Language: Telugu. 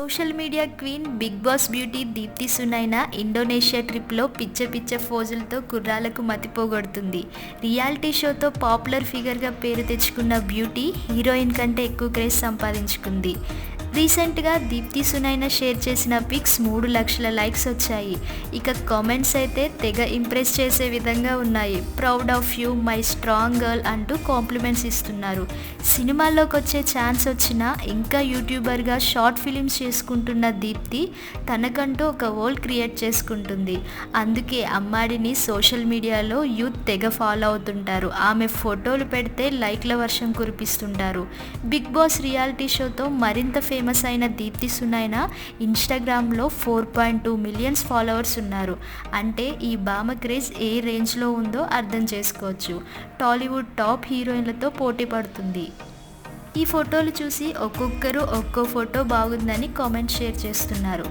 Social media queen big boss beauty Deepthi Sunaina Indonesia ట్రిప్లో పిచ్చ పిచ్చ ఫోజులతో కుర్రాలకు మతిపోగొడుతుంది రియాలిటీ షోతో పాపులర్ ఫిగర్గా పేరు తెచ్చుకున్న బ్యూటీ హీరోయిన్ కంటే ఎక్కువ క్రేజ్ సంపాదించుకుంది. రీసెంట్గా దీప్తి సునైన షేర్ చేసిన పిక్స్ మూడు లక్షల లైక్స్ వచ్చాయి. ఇక కామెంట్స్ అయితే తెగ ఇంప్రెస్ చేసే విధంగా ఉన్నాయి. Proud of you my strong girl అంటూ కాంప్లిమెంట్స్ ఇస్తున్నారు. సినిమాల్లోకి వచ్చే ఛాన్స్ వచ్చినా ఇంకా యూట్యూబర్గా షార్ట్ ఫిలిమ్స్ చేసుకుంటున్న దీప్తి తనకంటూ ఒక వరల్డ్ క్రియేట్ చేసుకుంటుంది. అందుకే అమ్మాడిని సోషల్ మీడియాలో యూత్ తెగ ఫాలో అవుతుంటారు. ఆమె ఫోటోలు పెడితే లైక్ల వర్షం కురిపిస్తుంటారు. బిగ్ బాస్ రియాలిటీ షోతో మరింత ఫేమస్ ఫేమస్ అయిన దీప్తి సునైనా ఇన్స్టాగ్రామ్లో four point two millions followers ఉన్నారు. అంటే ఈ భామ క్రేజ్ ఏ రేంజ్లో ఉందో అర్థం చేసుకోవచ్చు. టాలీవుడ్ టాప్ హీరోయిన్లతో పోటీ పడుతుంది. ఈ ఫోటోలు చూసి ఒక్కొక్కరు ఒక్కో ఫోటో బాగుందని కామెంట్ షేర్ చేస్తున్నారు.